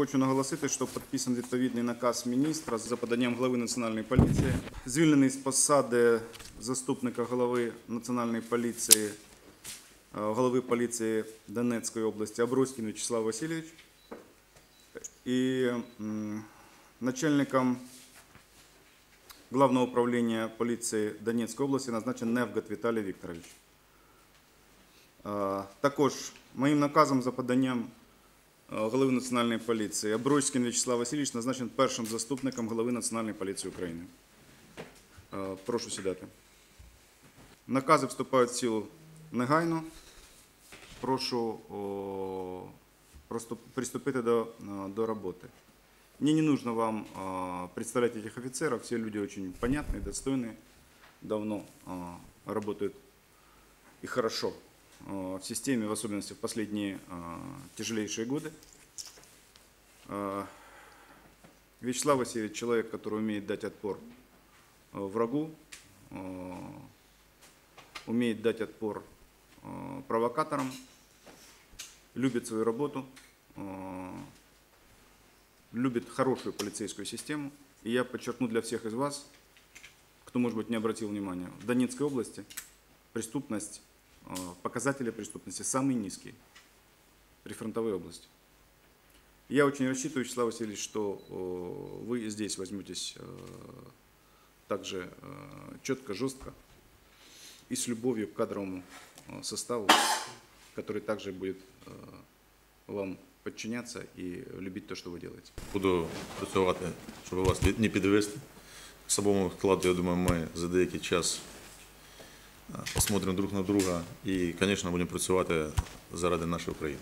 хочу наголосити, що підписаний відповідний наказ міністра за поданням глави Національної поліції. Звільнений з посади заступника голови Національної поліції, е, голови поліції Донецької області Абруськін Вячеслав Васильович. І начальником Главного управління поліції Донецької області назначен Невгат Віталій Вікторович. Е, Також моїм наказом за поданням голови Національної поліції Абруйськін Вячеслав Васильович назначен першим заступником голови Національної поліції України. Е, Прошу сідати. Накази вступають в силу негайно. Прошу о, просто приступити до, е, до роботи. Мне не нужно вам э, представлять этих офицеров. Все люди очень понятные, достойные, давно э, работают и хорошо э, в системе, в особенности в последние э, тяжелейшие годы. Э, Вячеслав Васильевич человек, который умеет дать отпор э, врагу, э, умеет дать отпор э, провокаторам, любит свою работу, э, любит хорошую полицейскую систему. И я подчеркну для всех из вас, кто, может быть, не обратил внимания, в Донецкой области преступность, э, показатели преступности самые низкие при фронтовой области. Я очень рассчитываю, Вячеслав Васильевич, что э, вы здесь возьметесь э, также э, четко, жестко и с любовью к кадровому э, составу, который также будет э, вам подчиняться и любить то, что вы делаете. Буду працювати, щоб вас не підвести. К самому вкладу, я думаю, ми за деякий час посмотримо друг на друга і, звісно, будемо працювати заради нашої України.